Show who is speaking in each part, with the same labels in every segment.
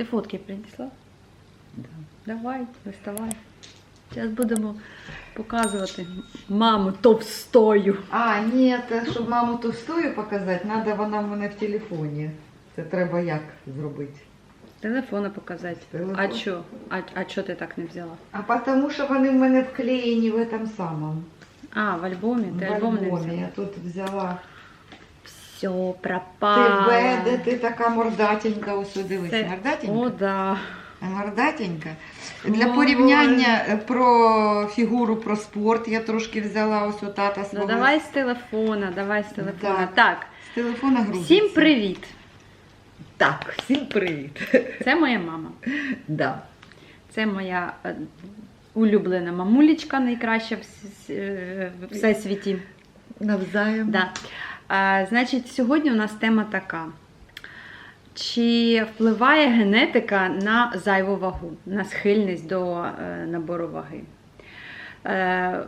Speaker 1: Ти фотки принесла?
Speaker 2: Да.
Speaker 1: Давай, доставай. Зараз будемо показувати маму товстою.
Speaker 2: А, ні, те, щоб маму товстою показати, треба вона в мене в телефоні. Це треба як зробити?
Speaker 1: Телефона показати.
Speaker 2: Телефон.
Speaker 1: А чо? А, а чо ти так не взяла?
Speaker 2: А тому що вони в мене вклеєні в этом самому.
Speaker 1: А, в альбомі? Ти
Speaker 2: в
Speaker 1: альбом не
Speaker 2: альбомі.
Speaker 1: взяла?
Speaker 2: Я тут взяла
Speaker 1: Все, пропало.
Speaker 2: тебе, де ти така мордатенька, ось дивись,
Speaker 1: Це-
Speaker 2: мордатенька.
Speaker 1: О, да.
Speaker 2: Мордатенька. Для порівняння е, про фігуру, про спорт я трошки взяла ось у тата
Speaker 1: Ну давай з телефона, давай з телефона.
Speaker 2: Так.
Speaker 1: Так,
Speaker 2: З телефона грузиться.
Speaker 1: всім привіт.
Speaker 2: Так, всім привіт.
Speaker 1: Це моя мама.
Speaker 2: Да.
Speaker 1: Це моя е, улюблена мамулечка, найкраща в е, в всесвіті.
Speaker 2: Навзаєм.
Speaker 1: Да. Значить, сьогодні у нас тема така. Чи впливає генетика на зайву вагу, на схильність до е, набору ваги? Е,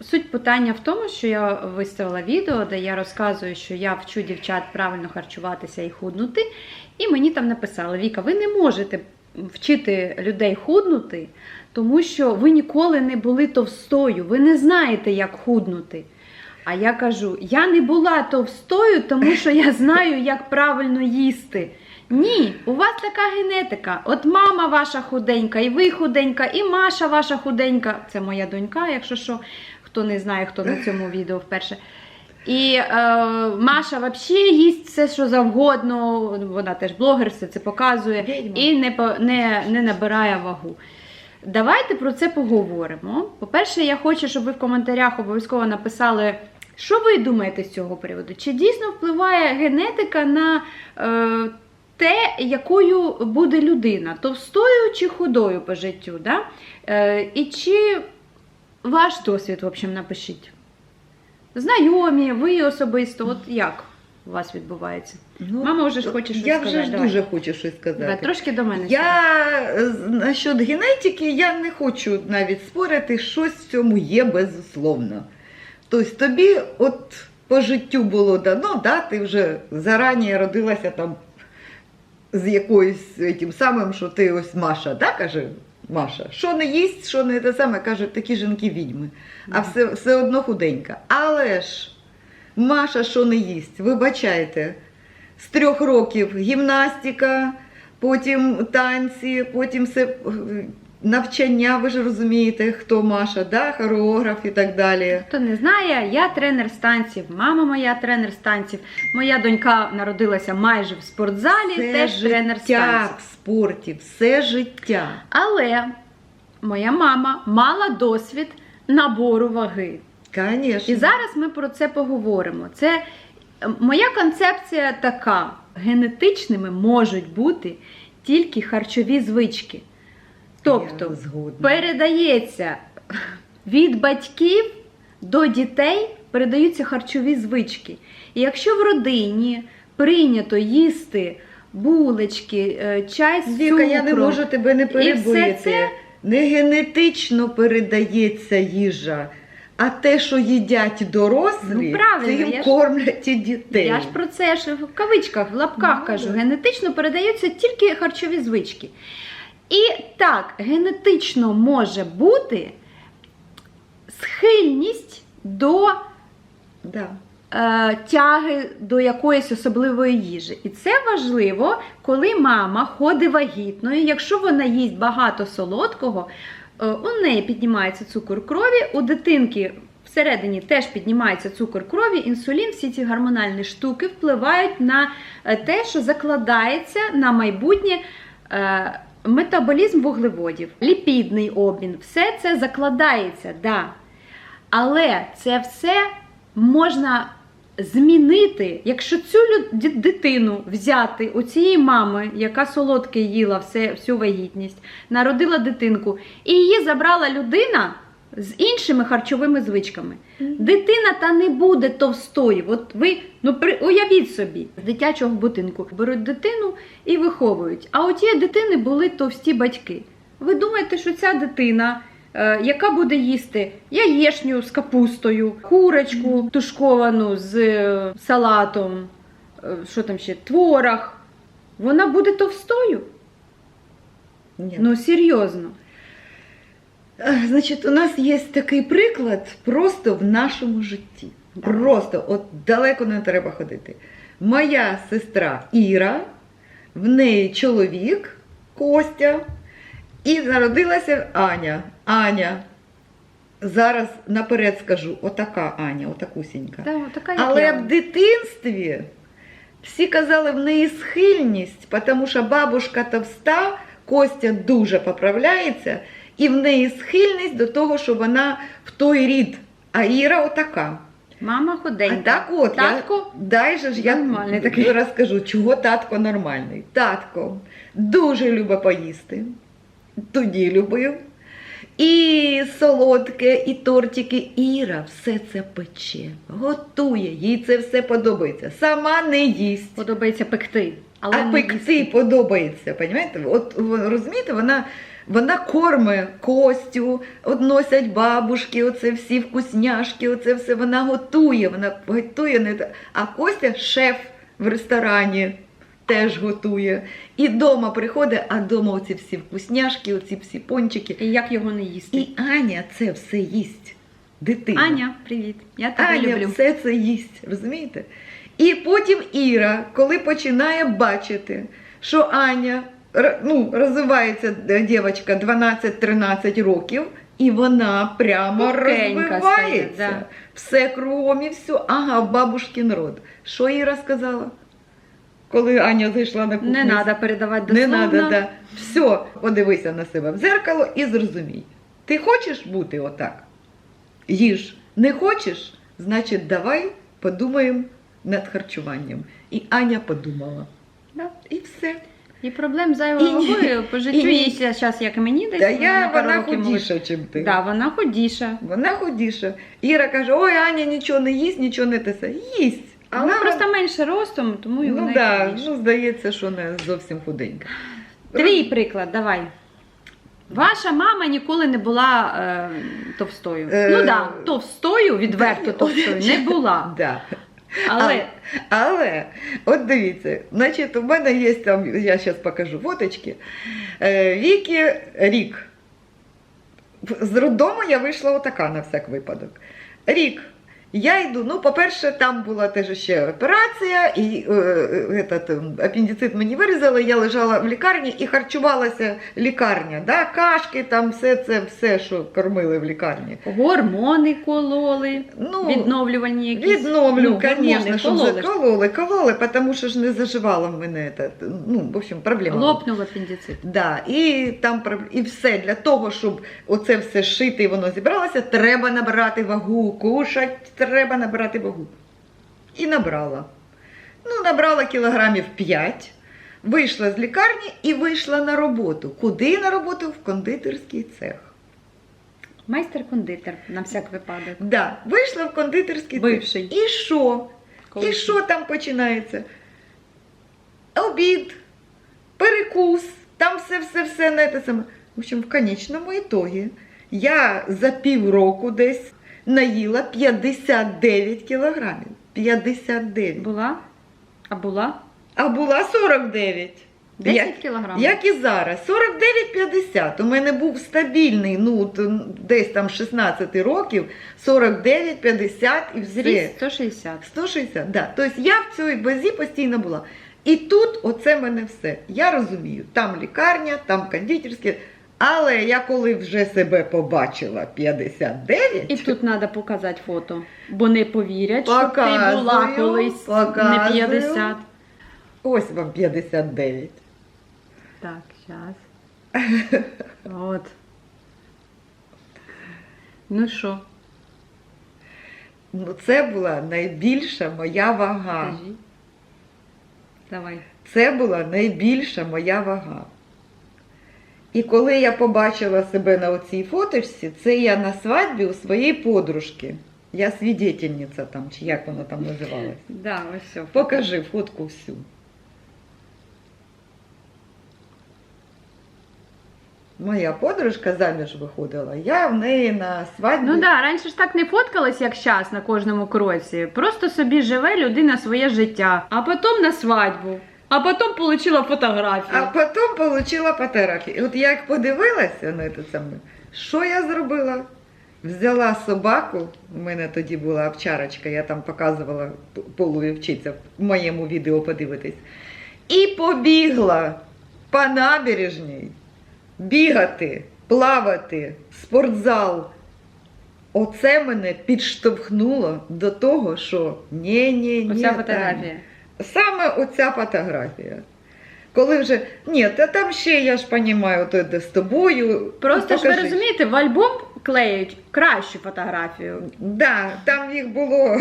Speaker 1: суть питання в тому, що я виставила відео, де я розказую, що я вчу дівчат правильно харчуватися і худнути. І мені там написали: Віка, ви не можете вчити людей худнути, тому що ви ніколи не були товстою, ви не знаєте, як худнути. А я кажу: я не була товстою, тому що я знаю, як правильно їсти. Ні, у вас така генетика. От мама ваша худенька, і ви худенька, і Маша ваша худенька. Це моя донька, якщо що, хто не знає, хто на цьому відео вперше. І е, Маша взагалі їсть все, що завгодно. Вона теж блогер, все це показує
Speaker 2: Відьма.
Speaker 1: і не, не, не набирає вагу. Давайте про це поговоримо. По-перше, я хочу, щоб ви в коментарях обов'язково написали, що ви думаєте з цього приводу. Чи дійсно впливає генетика на е, те, якою буде людина, товстою чи худою по життю? Да? Е, і чи ваш досвід, в общем, напишіть. Знайомі, ви особисто, от як у вас відбувається?
Speaker 2: Ну,
Speaker 1: Мама вже ж хоче щось
Speaker 2: я
Speaker 1: сказати.
Speaker 2: вже ж
Speaker 1: давай.
Speaker 2: дуже хочу щось сказати.
Speaker 1: Давай, трошки до мене.
Speaker 2: Я насчет генетики я не хочу навіть спорити, щось в цьому є безусловно. Тобто тобі от по життю було дано, да, ти вже зарані родилася там з якоюсь тим самим, що ти ось Маша, да, каже Маша, що не їсть, що не те саме, кажуть, такі жінки відьми, а все, все одно худенька. Але ж Маша, що не їсть, вибачайте, з трьох років гімнастика, потім танці, потім все навчання, ви ж розумієте, хто Маша, да? хореограф і так далі.
Speaker 1: Хто не знає, я тренер з танців, мама моя тренер з танців. Моя донька народилася майже в спортзалі, теж тренер з
Speaker 2: життя
Speaker 1: танців.
Speaker 2: в спорті, все життя.
Speaker 1: Але моя мама мала досвід набору ваги.
Speaker 2: Конечно.
Speaker 1: І зараз ми про це поговоримо. Це е, моя концепція така: генетичними можуть бути тільки харчові звички. Тобто передається від батьків до дітей передаються харчові звички. І якщо в родині прийнято їсти булочки, е, чай з
Speaker 2: Віка, я не можу тебе не
Speaker 1: все це-
Speaker 2: Не генетично передається їжа, а те, що їдять дорослі,
Speaker 1: Ну,
Speaker 2: це їм кормлять і дітей.
Speaker 1: Я ж про це ж в кавичках, в лапках
Speaker 2: Ну,
Speaker 1: кажу. Генетично передаються тільки харчові звички. І так, генетично може бути схильність до
Speaker 2: Да.
Speaker 1: е, тяги до якоїсь особливої їжі. І це важливо, коли мама ходить вагітною. Якщо вона їсть багато солодкого, е, у неї піднімається цукор крові, у дитинки всередині теж піднімається цукор крові, інсулін, всі ці гормональні штуки впливають на е, те, що закладається на майбутнє. Метаболізм вуглеводів, ліпідний обмін, все це закладається, да. Але це все можна змінити, якщо цю дитину взяти у цієї мами, яка солодке їла все, всю вагітність, народила дитинку, і її забрала людина з іншими харчовими звичками. Дитина та не буде товстою. От ви ну при уявіть собі, з дитячого будинку беруть дитину і виховують. А у тієї дитини були товсті батьки. Ви думаєте, що ця дитина, е, яка буде їсти яєшню з капустою, курочку тушковану з е, салатом, е, що там ще, творог, вона буде товстою?
Speaker 2: Ні.
Speaker 1: Ну серйозно.
Speaker 2: Е, Значить, у нас є такий приклад просто в нашому житті. Просто, от далеко не треба ходити. Моя сестра Іра, в неї чоловік Костя, і народилася Аня. Аня. Зараз наперед скажу, отака Аня, отакусінька.
Speaker 1: Да, така, як
Speaker 2: Але
Speaker 1: я.
Speaker 2: в дитинстві всі казали в неї схильність, тому що бабушка товста, Костя дуже поправляється, і в неї схильність до того, що вона в той рід. А Іра отака.
Speaker 1: Мама
Speaker 2: А так от,
Speaker 1: Татко
Speaker 2: я, дай же ж я
Speaker 1: нормальний такий.
Speaker 2: розкажу, чого татко нормальний. Татко дуже любить поїсти. Тоді любив. І солодке, і тортики. Іра все це пече, готує, їй це все подобається. Сама не їсть.
Speaker 1: подобається пекти. Але
Speaker 2: а пекти
Speaker 1: їсти.
Speaker 2: подобається? От розумієте, вона, вона корме Костю, от носять бабушки, оце всі вкусняшки, оце все вона готує, вона готує не А Костя шеф в ресторані. Теж готує. І дома приходить, а дома оці всі вкусняшки, оці всі пончики.
Speaker 1: І як його не їсти?
Speaker 2: І Аня це все їсть. Дитина.
Speaker 1: Аня, привіт. Я тебе
Speaker 2: Аня
Speaker 1: люблю.
Speaker 2: все це їсть, розумієте? І потім Іра, коли починає бачити, що Аня ну, розвивається е, дівчинка 12-13 років, і вона прямо
Speaker 1: Пухенька
Speaker 2: розвивається.
Speaker 1: стає, да.
Speaker 2: Все кругом і все. Ага, бабушкин род. Що Іра сказала? Коли Аня зайшла на кухню?
Speaker 1: Не треба передавати
Speaker 2: Не
Speaker 1: дословно.
Speaker 2: треба, да. Все, подивися на себе в дзеркало і зрозумій. Ти хочеш бути отак? Їж. Не хочеш? Значить, давай подумаємо над харчуванням. І Аня подумала.
Speaker 1: Да.
Speaker 2: І все.
Speaker 1: І проблем зайвою
Speaker 2: І
Speaker 1: вагою по життю
Speaker 2: і ні-
Speaker 1: зараз, як мені десь.
Speaker 2: Та я вона худіша, ніж ти.
Speaker 1: Да, вона худіша.
Speaker 2: Вона худіша. Іра каже: ой, Аня нічого не їсть, нічого не тесе. Їсть.
Speaker 1: Але вона просто менше ростом, тому і
Speaker 2: ну,
Speaker 1: вона
Speaker 2: да,
Speaker 1: худіша.
Speaker 2: ну, здається, що не зовсім худенька.
Speaker 1: Твій приклад, давай. Ваша мама ніколи не була е, товстою.
Speaker 2: Е,
Speaker 1: Ну так, да, товстою, відверто товстою, не була.
Speaker 2: Да.
Speaker 1: Але
Speaker 2: Але, от дивіться, значить, у мене є там, я зараз покажу фоточки. Е, Вікі рік. З роддому я вийшла отака на всяк випадок. Рік. Я йду, ну, по-перше, там була теж ще операція, і е, е, этот, е, апендицит мені вирізали, я лежала в лікарні і харчувалася лікарня. Да? Кашки, там все це, все, що кормили в лікарні.
Speaker 1: гормони кололи,
Speaker 2: Ну,
Speaker 1: відновлювальні якісь.
Speaker 2: Відновлю,
Speaker 1: ну,
Speaker 2: конечно,
Speaker 1: гормони кололи
Speaker 2: кололи, потому що ж не заживало в мене. це, Ну, в общем, проблема.
Speaker 1: Лопнув апендицит.
Speaker 2: Да, і там і все для того, щоб оце все шити і воно зібралося, треба набрати вагу, кушать, треба набрати вагу. І набрала. Ну, набрала кілограмів 5, вийшла з лікарні і вийшла на роботу. Куди на роботу? В кондитерський цех.
Speaker 1: Майстер-кондитер на всяк випадок.
Speaker 2: Да, вийшла в кондитерський
Speaker 1: Бивший.
Speaker 2: цех. І що? І що там починається? Обід, перекус, там все-все-все на те саме. В общем, в конечному ітогі я за півроку десь наїла 59 кілограмів. 59.
Speaker 1: Була? А була?
Speaker 2: А була 49.
Speaker 1: 10
Speaker 2: Як-
Speaker 1: кілограмів.
Speaker 2: як і зараз, 49-50. У мене був стабільний, ну, десь там 16 років, 49-50 і все.
Speaker 1: Зріст 160.
Speaker 2: 160, да. Тобто я в цій базі постійно була. І тут оце мене все. Я розумію, там лікарня, там кондитерське. Але я коли вже себе побачила 59,
Speaker 1: І тут треба показати фото, бо не повірять, що ти була колись не 50.
Speaker 2: ось вам 59.
Speaker 1: Так, зараз. От. Ну що,
Speaker 2: Ну, це була найбільша моя вага.
Speaker 1: скажи. Давай.
Speaker 2: Це була найбільша моя вага. І коли я побачила себе на оцій фоточці, це я на свадьбі у своєї подружки. Я свідетельниця там, чи як вона там називалась.
Speaker 1: Да, ось все.
Speaker 2: Покажи фотку всю. Моя подружка заміж виходила, я в неї на свадьбі.
Speaker 1: Ну да, раніше ж так не фоткалась, як зараз на кожному кроці. Просто собі живе людина своє життя, а потім на свадьбу. А потім отримала фотографію.
Speaker 2: А потім отримала фотографії. І от я як подивилася на це саме, що я зробила? Взяла собаку, у мене тоді була овчарочка, я там показувала полу вчиться в моєму відео подивитись. І побігла по набережній бігати, плавати, спортзал. Оце мене підштовхнуло до того, що ні, ні, ні.
Speaker 1: Оця фотографія.
Speaker 2: Саме оця фотографія. Коли вже ні, та там ще я ж розумію, то де з тобою.
Speaker 1: Просто ж ви
Speaker 2: Покажи.
Speaker 1: розумієте, в альбом клеють кращу фотографію.
Speaker 2: Да, там їх було.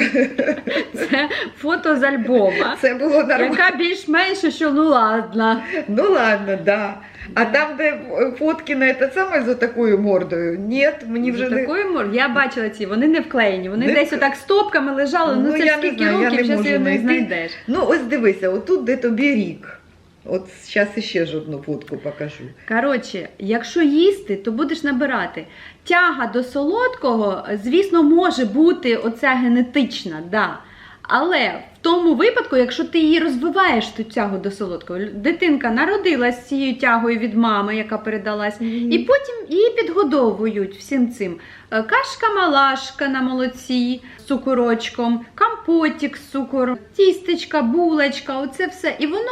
Speaker 1: Це фото з альбома.
Speaker 2: Це було нормально.
Speaker 1: Яка більш-менше, що ну ладно.
Speaker 2: Ну ладно, да. А там, де фотки на це саме за такою мордою, ні, мені вже не.
Speaker 1: такою мор... Я бачила ці, вони не вклеєні, вони
Speaker 2: Не
Speaker 1: десь отак стопками лежали, ну,
Speaker 2: Ну,
Speaker 1: це
Speaker 2: я не
Speaker 1: скільки
Speaker 2: знаю,
Speaker 1: років, зараз не знайдеш.
Speaker 2: Ну, ось дивися, отут де тобі рік. От зараз іще ж одну фотку покажу.
Speaker 1: Коротше, якщо їсти, то будеш набирати. Тяга до солодкого, звісно, може бути оця генетична, да. Але в тому випадку, якщо ти її розвиваєш ту тягу до солодкого, дитинка народилась з цією тягою від мами, яка передалась, і потім її підгодовують всім цим. Е, Кашка-малашка на молоці з цукорочком, компотик з цукором, тістечка, булочка, оце все. І воно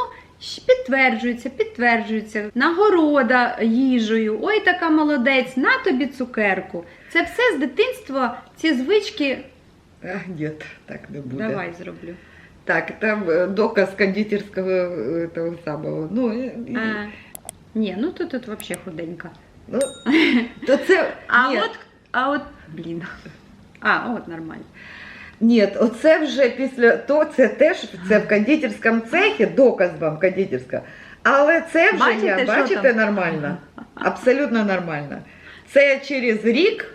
Speaker 1: підтверджується, підтверджується. Нагорода їжею. Ой, така молодець, на тобі цукерку. Це все з дитинства, ці звички.
Speaker 2: А, ні, так не буде.
Speaker 1: Давай зроблю.
Speaker 2: Так, там е, доказ кондитерського е, того самого. Ну, і-
Speaker 1: А, ні, ну тут, тут взагалі худенька.
Speaker 2: ну, то це,
Speaker 1: А
Speaker 2: ні,
Speaker 1: от, а от, блін. А, от нормально.
Speaker 2: Ні, оце вже після то це теж це в кондитерському цехі, доказ вам кондитерська. Але це вже
Speaker 1: Бачите,
Speaker 2: я, бачите, нормально. Абсолютно нормально. Це через рік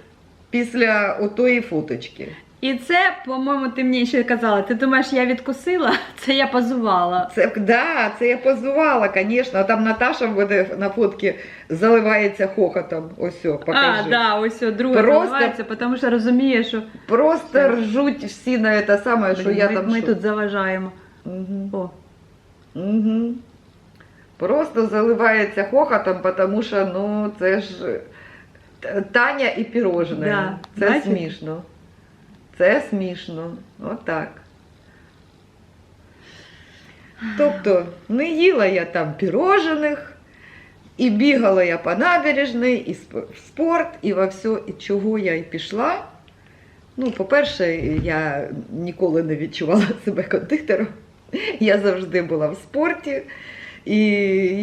Speaker 2: після отої фоточки.
Speaker 1: І це, по-моєму, ти мені ще казала. Ти думаєш, я відкусила? Це я позувала.
Speaker 2: Це да, це я позувала, звісно. А там Наташа буде на фотці заливається хохотом. Ось, покажи.
Speaker 1: А, да, ось о, друге
Speaker 2: Просто-
Speaker 1: заливається, тому що розуміє, що
Speaker 2: Просто
Speaker 1: Це-
Speaker 2: ржуть всі на це саме, що я
Speaker 1: ми,
Speaker 2: там
Speaker 1: ми
Speaker 2: що.
Speaker 1: тут заважаємо.
Speaker 2: Угу.
Speaker 1: О,
Speaker 2: Угу. Просто заливається хохотом, тому що ну це ж Таня і пірожне.
Speaker 1: Да,
Speaker 2: Це
Speaker 1: бачите?
Speaker 2: смішно. Це смішно. Отак. Тобто не їла я там пірожених, і бігала я по набережній, і в спорт, і во все, і чого я і пішла. Ну, по-перше, я ніколи не відчувала себе кондитером. Я завжди була в спорті. І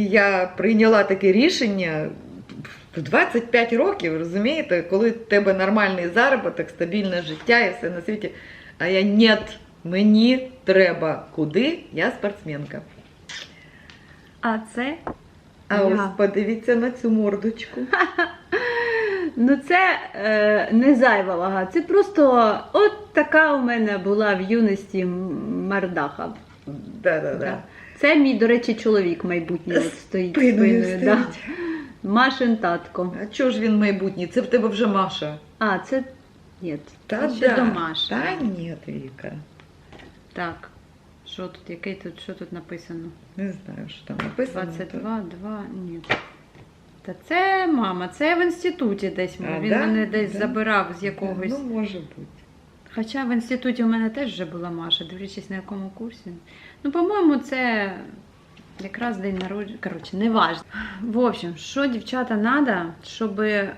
Speaker 2: я прийняла таке рішення в 25 років, розумієте, коли в тебе нормальний заробіток, стабільне життя і все на світі. А я ні, мені треба куди? Я спортсменка.
Speaker 1: а це?
Speaker 2: А ось подивіться на цю мордочку.
Speaker 1: Ну це е, не зайва вага. Це просто от така у мене була в юності мардаха.
Speaker 2: Да-да-да.
Speaker 1: Це мій, до речі, чоловік майбутній от стоїть
Speaker 2: Спиною
Speaker 1: спиною. Да. Машин татко.
Speaker 2: А чого ж він майбутній? Це в тебе вже Маша.
Speaker 1: А, це. Ні,
Speaker 2: Та
Speaker 1: це ще
Speaker 2: да.
Speaker 1: до Маші.
Speaker 2: Та ні, Віка.
Speaker 1: Так. Що тут, який тут, що тут написано?
Speaker 2: Не знаю, що там написано.
Speaker 1: 22, 2, ні. Та це мама, це в інституті десь.
Speaker 2: А,
Speaker 1: Він
Speaker 2: да?
Speaker 1: мене десь
Speaker 2: Да.
Speaker 1: забирав з якогось.
Speaker 2: Ну, може бути.
Speaker 1: Хоча в інституті у мене теж вже була Маша, дивлячись на якому курсі. Ну, по-моєму, це якраз день народження. Коротше, не важливо. В общем, що дівчата треба, щоб е,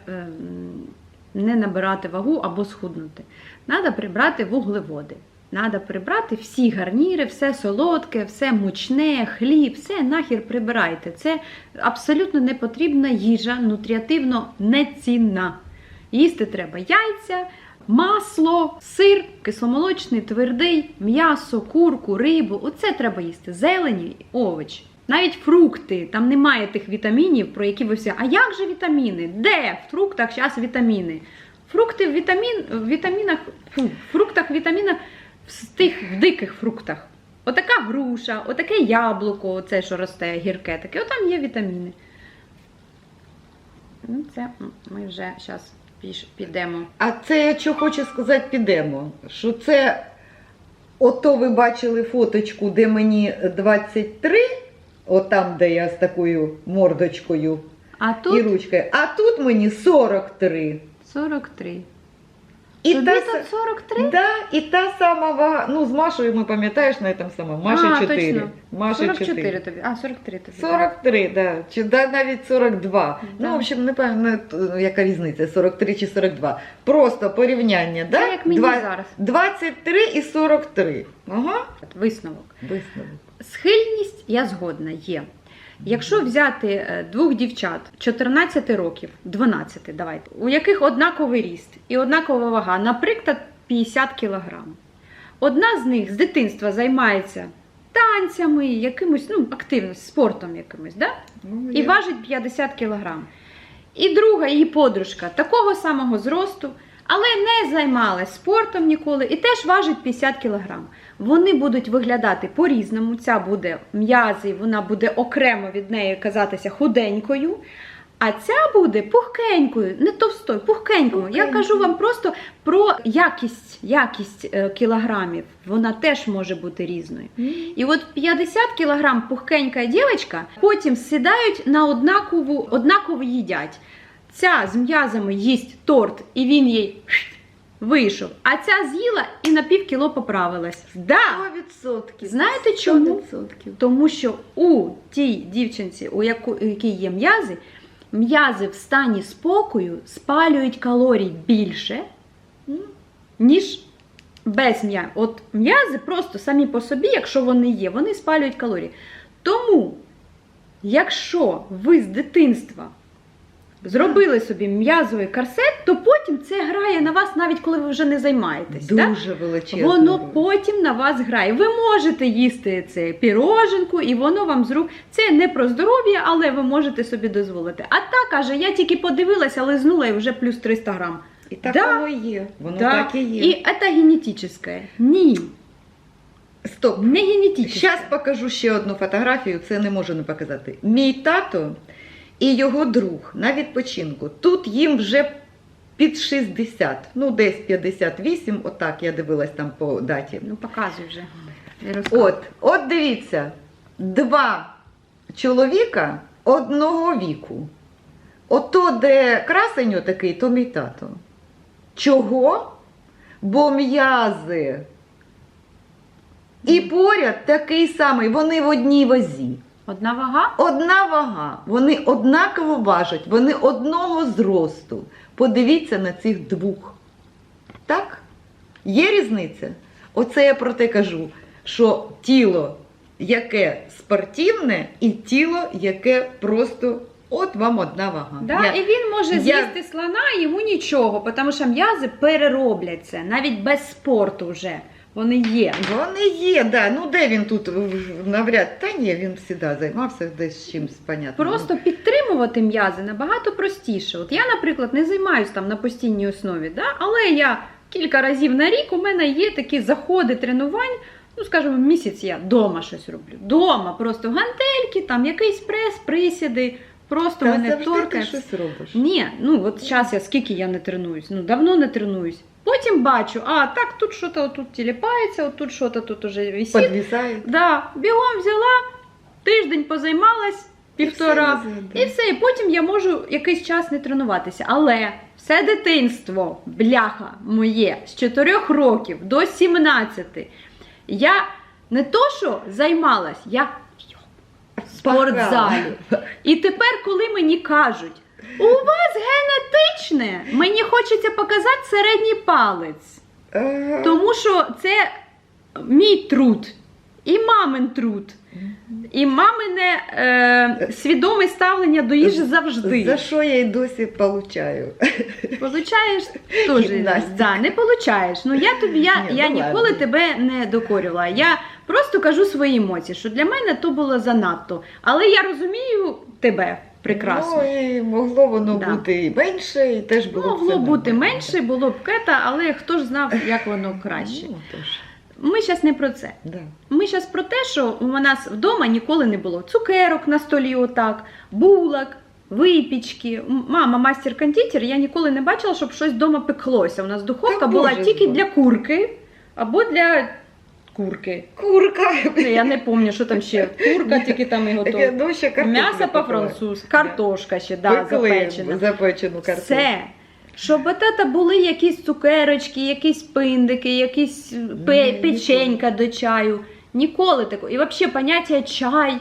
Speaker 1: не набирати вагу або схуднути? Треба прибрати вуглеводи. Треба прибрати всі гарніри, все солодке, все мучне, хліб, все нахер прибирайте. Це абсолютно непотрібна їжа, нутріативно нецінна. Їсти треба яйця, масло, сир, кисломолочний, твердий, м'ясо, курку, рибу. Оце треба їсти. Зелені, овочі. Навіть фрукти, там немає тих вітамінів, про які ви всі. А як же вітаміни? Де в фруктах зараз вітаміни? Фрукти в вітамін, в вітамінах, фу, в фруктах, вітамінах в тих в диких фруктах. Отака груша, отаке яблуко, оце, що росте, гірке таке, отам є вітаміни. Ну, це ми вже зараз підемо.
Speaker 2: А це я що хочу сказати, підемо. Що це, ото ви бачили фоточку, де мені 23, От там, де я з такою мордочкою
Speaker 1: А
Speaker 2: і ручкою. А тут мені 43.
Speaker 1: 43.
Speaker 2: І
Speaker 1: Тобі
Speaker 2: та,
Speaker 1: тут 43?
Speaker 2: да, і та сама вага. Ну, з Машою ми пам'ятаєш на цьому самому. Маші
Speaker 1: А,
Speaker 2: 4.
Speaker 1: точно.
Speaker 2: Маші
Speaker 1: 44
Speaker 2: 4.
Speaker 1: тобі. А, 43 тобі.
Speaker 2: 43, да. Чи да, навіть 42.
Speaker 1: Да.
Speaker 2: Ну, в общем, не пам'ятаю, ну, яка різниця, 43 чи 42. Просто порівняння, да?
Speaker 1: Це як мені
Speaker 2: Два-
Speaker 1: зараз.
Speaker 2: 23 і 43. Ага.
Speaker 1: Висновок.
Speaker 2: Висновок.
Speaker 1: Схильність, я згодна, є. Якщо взяти е, двох дівчат 14 років, 12, давайте, у яких однаковий ріст і однакова вага, наприклад, 50 кг. Одна з них з дитинства займається танцями, якимось, ну, активністю, спортом якимось, да?
Speaker 2: Ну,
Speaker 1: і важить 50 кг. І друга її подружка такого самого зросту, але не займалась спортом ніколи і теж важить 50 кг. Вони будуть виглядати по-різному. Ця буде м'язи, вона буде окремо від неї казатися худенькою. А ця буде пухкенькою, не товстою, пухкенькою. Я кажу вам просто про якість, якість е, кілограмів. Вона теж може бути різною. І от 50 кг пухкенька дівчинка потім сідають на однакову, однаково їдять. Ця з м'язами їсть торт, і він їй вийшов. А ця з'їла і на пів кіло поправилась. Да!
Speaker 2: 100%.
Speaker 1: Знаєте чому?
Speaker 2: 100%.
Speaker 1: Тому що у тій дівчинці, у якій є м'язи, м'язи в стані спокою спалюють калорій більше, ніж без м'яз. От м'язи просто самі по собі, якщо вони є, вони спалюють калорії. Тому, якщо ви з дитинства зробили собі м'язовий корсет, то потім це грає на вас, навіть коли ви вже не займаєтесь.
Speaker 2: Дуже величезно.
Speaker 1: Воно потім на вас грає. Ви можете їсти це піроженку, і воно вам з рук. Це не про здоров'я, але ви можете собі дозволити. А та каже, я тільки подивилася, лизнула і вже плюс 300 грам.
Speaker 2: І так
Speaker 1: Да.
Speaker 2: воно є. Воно
Speaker 1: Да.
Speaker 2: так і є.
Speaker 1: І це генетичне. Ні,
Speaker 2: Стоп.
Speaker 1: не генетичне.
Speaker 2: Зараз покажу ще одну фотографію, це не можу не показати. Мій тато і його друг на відпочинку. Тут їм вже під 60, ну десь 58, отак я дивилась там по даті.
Speaker 1: Ну, показуй вже.
Speaker 2: От, от дивіться, два чоловіка одного віку. Ото, де красень такий, то мій тато. Чого? Бо м'язи. І поряд такий самий, вони в одній вазі.
Speaker 1: Одна вага?
Speaker 2: Одна вага, вони однаково важать, вони одного зросту. Подивіться на цих двох. Так? Є різниця? Оце я про те кажу, що тіло, яке спортивне, і тіло, яке просто от вам одна вага.
Speaker 1: Да?
Speaker 2: Я-
Speaker 1: І він може
Speaker 2: я-
Speaker 1: з'їсти слона, йому нічого, тому що м'язи переробляться, навіть без спорту вже. Вони є.
Speaker 2: Вони є, да. Ну де він тут навряд? Та ні, він завжди займався десь чимось понятним.
Speaker 1: Просто підтримувати м'язи набагато простіше. От я, наприклад, не займаюся там на постійній основі, да? але я кілька разів на рік у мене є такі заходи тренувань. Ну, скажімо, місяць я вдома щось роблю. Дома просто гантельки, там якийсь прес, присіди, просто
Speaker 2: Та
Speaker 1: мене торкає.
Speaker 2: ти щось робиш.
Speaker 1: Ні, ну от зараз я скільки я не тренуюсь, ну давно не тренуюсь. Потім бачу, а так тут щось тут тіліпається, тут щось тут уже висить.
Speaker 2: Підвісає.
Speaker 1: Да, бігом взяла, тиждень позаймалась, півтора.
Speaker 2: все.
Speaker 1: І все, і потім я можу якийсь час не тренуватися. Але все дитинство, бляха моє, з 4 років до 17, я не то, що займалась, я в спортзалі. І тепер, коли мені кажуть, у вас генетичне, мені хочеться показати середній палець. Тому що це мій труд, і мамин труд, і мамине е, свідоме ставлення до їжі завжди.
Speaker 2: За що я й досі получаю?
Speaker 1: Получаєш теж.
Speaker 2: Гімнастика.
Speaker 1: Да, не получаєш. Ну я тобі я,
Speaker 2: Ні,
Speaker 1: я
Speaker 2: ну,
Speaker 1: ніколи
Speaker 2: ладно.
Speaker 1: тебе не докорювала. Я просто кажу свої емоції, що для мене то було занадто. Але я розумію тебе прекрасно.
Speaker 2: Ну і могло воно
Speaker 1: Да.
Speaker 2: бути і менше, і теж було б
Speaker 1: Могло
Speaker 2: все
Speaker 1: бути
Speaker 2: нормально.
Speaker 1: менше, було б кета, але хто ж знав, як воно краще.
Speaker 2: Ну, тож,
Speaker 1: Ми зараз не про це.
Speaker 2: да.
Speaker 1: Ми зараз про те, що у нас вдома ніколи не було цукерок на столі, отак, булок, випічки. Мама мастер-кондитер, я ніколи не бачила, щоб щось вдома пеклося. У нас духовка
Speaker 2: Та
Speaker 1: була тільки
Speaker 2: збав.
Speaker 1: для курки або для курки.
Speaker 2: Курка.
Speaker 1: Я не пам'ятаю, що там ще. Курка, тільки там і готова.
Speaker 2: Ну, ще
Speaker 1: М'ясо
Speaker 2: пекли.
Speaker 1: по-французьки, картошка ще, да,
Speaker 2: Пекли
Speaker 1: запечена.
Speaker 2: запечену картоплю.
Speaker 1: Все. Щоб от були якісь цукерочки, якісь пиндики, якісь пе-
Speaker 2: Ні,
Speaker 1: печенька до чаю. Ніколи такого. І взагалі поняття чай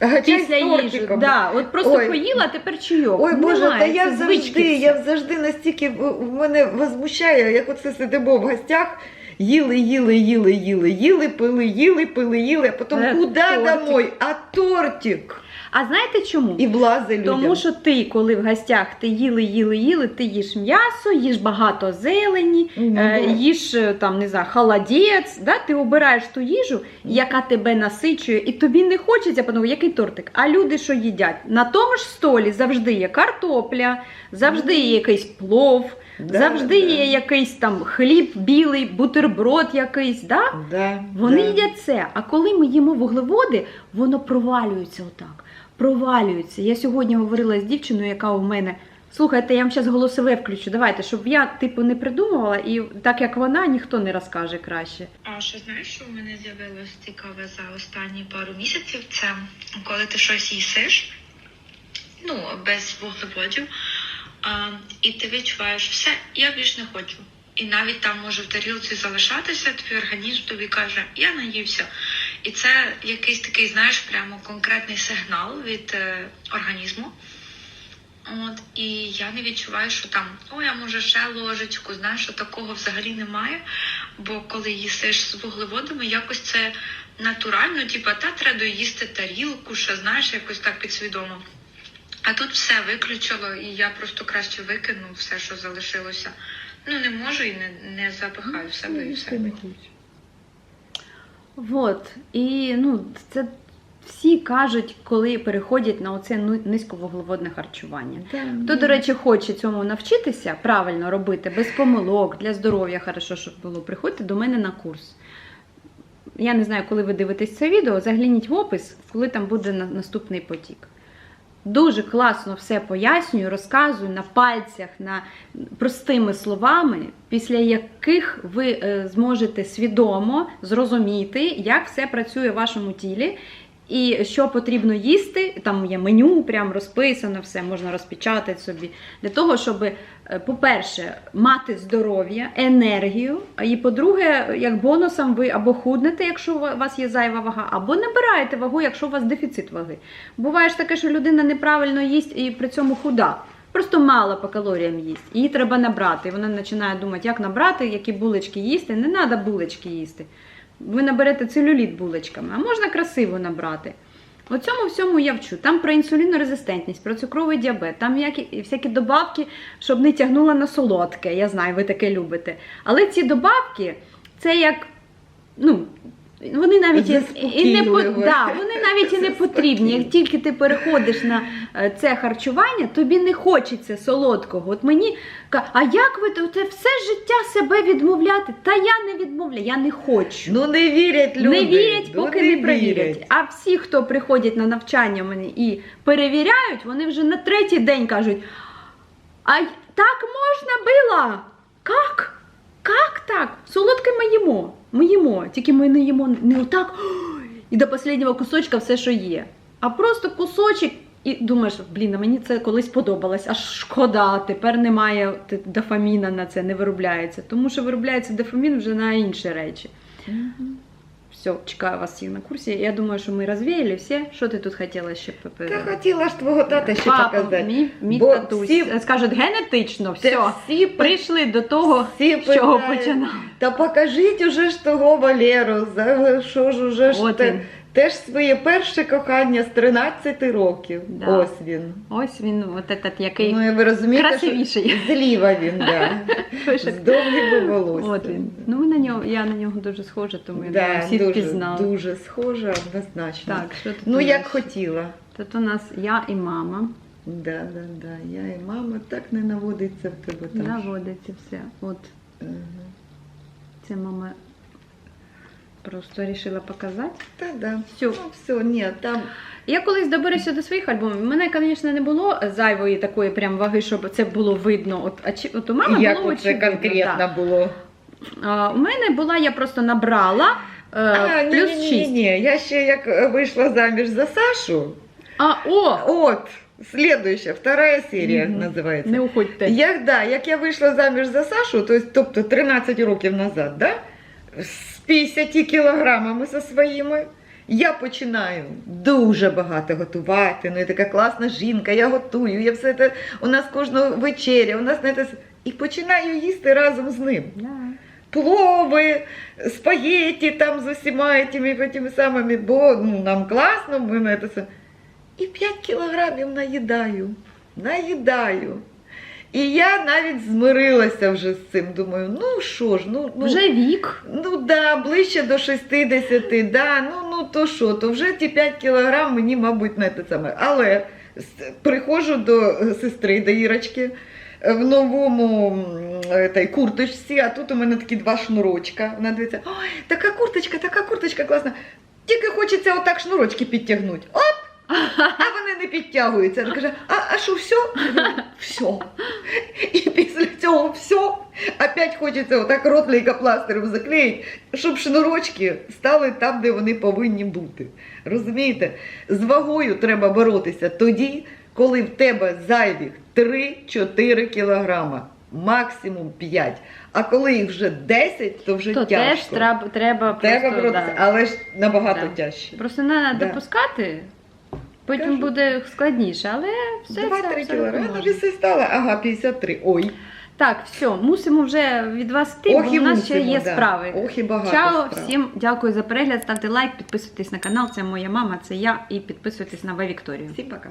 Speaker 2: А чай
Speaker 1: після їжі.
Speaker 2: тортиком.
Speaker 1: Да, от просто
Speaker 2: Ой.
Speaker 1: поїла, тепер чайок.
Speaker 2: Ой, Боже,
Speaker 1: Немає,
Speaker 2: та я
Speaker 1: це звички
Speaker 2: завжди,
Speaker 1: всі.
Speaker 2: я завжди настільки в в мене возмущає, як оце сидимо в гостях. Їли, їли, їли, їли, їли, пили, їли, пили, їли, а потім
Speaker 1: Е,
Speaker 2: куди
Speaker 1: тортик.
Speaker 2: домой? А тортик.
Speaker 1: А знаєте чому?
Speaker 2: І влази людям.
Speaker 1: Тому що ти, коли в гостях ти їли, їли, їли, ти їш м'ясо, їш багато зелені,
Speaker 2: Ну,
Speaker 1: е,
Speaker 2: да.
Speaker 1: їш е, там, не знаю, холодець, да? ти обираєш ту їжу, яка тебе насичує, і тобі не хочеться, подумати, який тортик. А люди що їдять? На тому ж столі завжди є картопля, завжди є якийсь плов,
Speaker 2: Да,
Speaker 1: завжди
Speaker 2: да.
Speaker 1: є якийсь там хліб білий, бутерброд якийсь. Да?
Speaker 2: Да,
Speaker 1: Вони
Speaker 2: да.
Speaker 1: їдять це. А коли ми їмо вуглеводи, воно провалюється отак. Провалюється. Я сьогодні говорила з дівчиною, яка у мене. Слухайте, я вам зараз голосове включу. Давайте, щоб я типу не придумувала, і так як вона, ніхто не розкаже краще.
Speaker 3: А що знаєш, що в мене з'явилось цікаве за останні пару місяців? Це коли ти щось їсиш, ну без вуглеводів, а, і ти відчуваєш все, я більш не хочу. І навіть там може в тарілці залишатися, твій організм тобі каже, я наївся. І це якийсь такий, знаєш, прямо конкретний сигнал від е, організму. От, і я не відчуваю, що там, о, я може ще ложечку, знаєш, що такого взагалі немає. Бо коли їсиш з вуглеводами, якось це натурально, типа, та треба доїсти тарілку, ще знаєш, якось так підсвідомо. А тут все виключило, і я просто краще викину все, що залишилося. Ну не можу і не, не запихаю в себе і все.
Speaker 1: Вот. І ну, це всі кажуть, коли переходять на оце ну- низьковуглеводне харчування.
Speaker 2: Да,
Speaker 1: Хто, до речі, хоче цьому навчитися, правильно робити, без помилок, для здоров'я хорошо, щоб було, приходьте до мене на курс. Я не знаю, коли ви дивитесь це відео, загляніть в опис, коли там буде наступний потік. Дуже класно все пояснюю, розказую на пальцях, на простими словами, після яких ви е, зможете свідомо зрозуміти, як все працює в вашому тілі, і що потрібно їсти. Там є меню, прям розписано, все можна розпечатати собі. Для того, щоб, е, по-перше, мати здоров'я, енергію. І по-друге, як бонусом ви або худнете, якщо у вас є зайва вага, або набираєте вагу, якщо у вас дефіцит ваги. Буває ж таке, що людина неправильно їсть і при цьому худа. Просто мало по калоріям їсть. Її треба набрати. І вона починає думати, як набрати, які булочки їсти. Не треба булочки їсти. Ви наберете целюліт булочками, а можна красиво набрати. У цьому всьому я вчу. Там про інсулінорезистентність, про цукровий діабет, там які, всякі добавки, щоб не тягнула на солодке. Я знаю, ви таке любите. Але ці добавки, це як, ну, вони навіть і, не да, вони навіть і не потрібні. Як тільки ти переходиш на е, це харчування, тобі не хочеться солодкого. От мені а як ви це все життя себе відмовляти? Та я не відмовляю, я не хочу.
Speaker 2: Ну не вірять люди.
Speaker 1: Не вірять,
Speaker 2: ну,
Speaker 1: поки не, перевірять.
Speaker 2: вірять.
Speaker 1: А всі, хто приходять на навчання в мене і перевіряють, вони вже на третій день кажуть: а так можна було? Как? Как так? Солодке ми їмо. Ми їмо. Тільки ми не їмо не отак і до останнього кусочка все, що є. А просто кусочок. І думаєш, блін, а мені це колись подобалось, аж шкода, тепер немає дофаміна на це, не виробляється. Тому що виробляється дофамін вже на інші речі. Все, чекаю вас всіх на курсі. Я думаю, що ми розвіяли все. Що ти тут хотіла ще
Speaker 2: Та хотіла ж твого тата ще
Speaker 1: Папа,
Speaker 2: показати.
Speaker 1: мій, мій
Speaker 2: Бо
Speaker 1: татусь.
Speaker 2: всі-
Speaker 1: Скажуть, генетично, все.
Speaker 2: всі
Speaker 1: Прийшли до того,
Speaker 2: всі
Speaker 1: з чого
Speaker 2: починав.
Speaker 1: починали.
Speaker 2: Та покажіть уже ж того Валеру, за що ж уже ж
Speaker 1: От
Speaker 2: те,
Speaker 1: він.
Speaker 2: Теж своє перше кохання з 13 років.
Speaker 1: Да.
Speaker 2: Ось він.
Speaker 1: Ось він, от этот, який
Speaker 2: Ну і ви розумієте,
Speaker 1: красивіший.
Speaker 2: що зліва він, да. з довгим волоссям.
Speaker 1: От він. Ну, на нього, я на нього дуже схожа, тому я
Speaker 2: Да,
Speaker 1: всі
Speaker 2: дуже,
Speaker 1: впізнали.
Speaker 2: дуже схожа, однозначно.
Speaker 1: Так, що тут
Speaker 2: Ну як
Speaker 1: нас?
Speaker 2: хотіла.
Speaker 1: Тут у нас я і мама.
Speaker 2: Да, да, да. Я і мама так не наводиться в тебе там.
Speaker 1: Наводиться все. От
Speaker 2: Мгм.
Speaker 1: це мама просто вирішила показати.
Speaker 2: Та да.
Speaker 1: Всю.
Speaker 2: Ну все, ні, там
Speaker 1: Я колись доберуся до своїх альбомів. У мене, звісно, не було зайвої такої прям ваги, щоб це було видно. От, а чи, от у мами
Speaker 2: як
Speaker 1: було
Speaker 2: це
Speaker 1: очевидно,
Speaker 2: конкретно
Speaker 1: да.
Speaker 2: було.
Speaker 1: А, у мене була, я просто набрала
Speaker 2: А, ні,
Speaker 1: плюс
Speaker 2: ні, ні,
Speaker 1: 6.
Speaker 2: ні. Я ще як е, вийшла заміж за Сашу.
Speaker 1: А, о!
Speaker 2: От, слідуюча, вторая серія
Speaker 1: Мгм.
Speaker 2: називається.
Speaker 1: Не уходьте.
Speaker 2: Як, да, як я вийшла заміж за Сашу, то есть, тобто 13 років назад, да, з 50 кілограмами зі своїми, я починаю дуже багато готувати. Ну, я така класна жінка, я готую, я все це, у нас кожного вечеря, у нас не те. І починаю їсти разом з ним. Плови, спагетті там з усіма тими, тими самими, бо ну, нам класно, ми на це. І 5 кілограмів наїдаю. Наїдаю. І я навіть змирилася вже з цим. Думаю, ну що ж, ну, ну,
Speaker 1: Вже вік.
Speaker 2: ну да, ближче до 60, да, ну, ну то що, то вже ті 5 кілограм мені, мабуть, не те саме. Але приходжу до сестри, до Ірочки, е, в новому м, е, курточці, а тут у мене такі два шнурочка. Вона дивиться, ой, така курточка, така курточка класна. Тільки хочеться отак шнурочки підтягнути. Оп! А не. Вона каже, а, а що, все? Все. І після цього все. Опять хочеться отак рот лейкопластирем заклеїти, щоб шнурочки стали там, де вони повинні бути. Розумієте? З вагою треба боротися тоді, коли в тебе зайвих 3-4 кілограма, максимум 5. А коли їх вже 10, то вже
Speaker 1: То
Speaker 2: тяжко.
Speaker 1: теж треба, треба,
Speaker 2: Треба
Speaker 1: просто,
Speaker 2: боротися,
Speaker 1: да.
Speaker 2: але ж набагато
Speaker 1: Да.
Speaker 2: тяжче.
Speaker 1: Просто не
Speaker 2: Да.
Speaker 1: допускати, потім
Speaker 2: Кажу.
Speaker 1: буде складніше, але все це
Speaker 2: 2-3
Speaker 1: абсолютно
Speaker 2: кілограми віси стала, ага, 53. Ой.
Speaker 1: Так, все, мусимо вже від вас йти,
Speaker 2: Ох
Speaker 1: бо
Speaker 2: і
Speaker 1: у нас ще
Speaker 2: мусимо,
Speaker 1: є
Speaker 2: да.
Speaker 1: справи.
Speaker 2: Ох і багато
Speaker 1: Чао,
Speaker 2: справ.
Speaker 1: всім дякую за перегляд. Ставте лайк, підписуйтесь на канал. Це моя мама, це я. І підписуйтесь на Ви Вікторію.
Speaker 2: Всім пока.